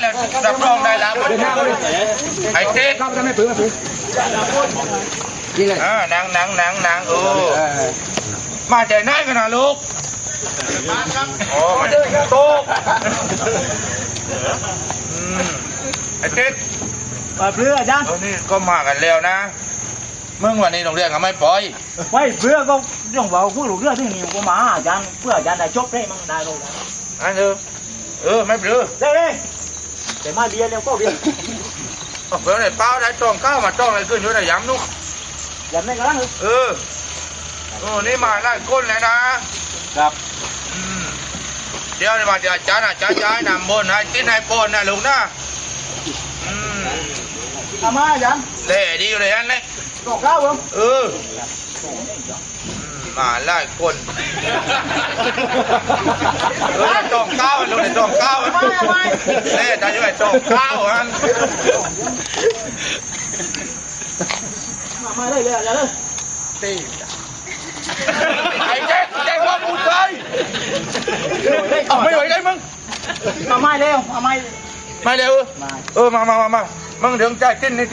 แล้วรับรองได้แล้วไอ้เจ๊ครับทำไมปืนมาปืนยิงเลยอ่านังนังนังนังเออมาใจไหนกันนะลูกโอ้มาโต๊ะอืมไอ้เจ๊เพื่ออาจารย์เออนี่ก็มากันแล้วนะมึงวันนี้โรงเรียนก็ไม่ปล่อยไว้เพื่อก็เรื่องเบาพูดหลุดเรื่องที่นี่ก็มาอาจารย์เพื่ออาจารย์ได้จบได้มั้งได้เลยอันเออเออไม่เปลือได้เลย แต่มาเบียร์แล้วก็เบียร์เปลือได้เปล่าได้จ้องก้าวมาจ้องอะไรขึ้นอยู่ในย้ำนุกอย่าไม่กระลังเลยเออเออนี่มาไล่ก้นเลยนะครับอืมเดี๋ยวนี่มาเดี๋ยวอาจารย์อาจารย์ย้ายนำบนให้กินให้ปนนะลุงนะ อืมเอามาอาจารย์เล่ดีอยู่เลยอันเลยตกข้าวผมเอออืมมาไล่ก้นเออจ้องก้าวลุงในจ้องก้าวอะเล่ตาอยู่ไอ้จ้องก้าวอันมาได้เลยอย่าเลยไอ้แจ๊คแจ๊คว่าพูดเลยเอาไม่ไหวได้มึงเอาไม้เร็วเอาไม้ มาเร็วเออ มามามามามึงถึงใจจิ้นนี่